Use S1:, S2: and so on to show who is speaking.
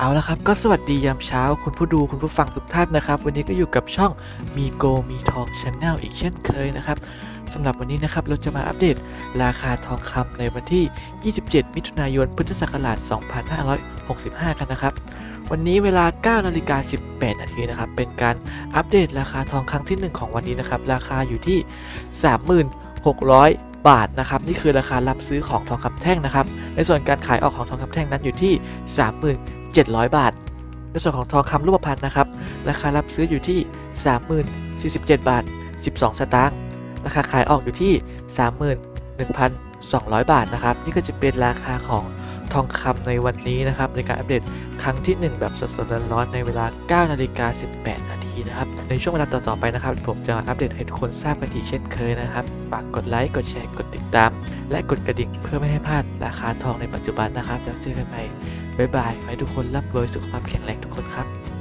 S1: เอาละครับก็สวัสดียามเช้าคุณผู้ดูคุณผู้ฟังทุกท่านนะครับ วันนี้ก็อยู่กับช่องมีโกมีทองช n แนลอีกเช่นเคยนะครับสำหรับวันนี้นะครับเราจะมาอัปเดตราคาทองคำในวันที่ 27 มิถุนายน พุทธศักราช 2565 กันนะครับ วันนี้เวลา 9 นาฬิกา 18 นาทีนะครับ เป็นการอัปเดตราคาทองครั้งที่ 1 ของวันนี้นะครับ ราคาอยู่ที่ 36,000บาทนะครับนี่คือราคารับซื้อของทองคำแท่งนะครับ ในส่วนการขายออกของทองคำแท่งนั้นอยู่ที่ 700 บาท ในส่วนของทองคำรูปพรรณนะครับ ราคารับซื้ออยู่ที่ 30,047 บาท 12 สตางค์ ราคาขายออกอยู่ที่ 31,200 บาทนะครับ นี่ก็จะเป็นราคาของทองคำในวันนี้นะครับ ในการอัปเดตครั้งที่ 1 แบบสดๆร้อนๆในเวลา 9 นาฬิกา 18 นาทีนะครับ ในช่วงเวลาต่อๆไปนะครับ ผมจะอัปเดตให้ทุกคนทราบกันอีกเช่นเคยนะครับ ฝากกดไลค์ กดแชร์ กดติดตาม และกดกระดิ่งเพื่อไม่ให้พลาดราคาทองในปัจจุบันนะครับ แล้วเจอกันใหม่บ๊ายบายขอให้ทุกคนรับรวยสุขภาพแข็งแรงทุกคนครับ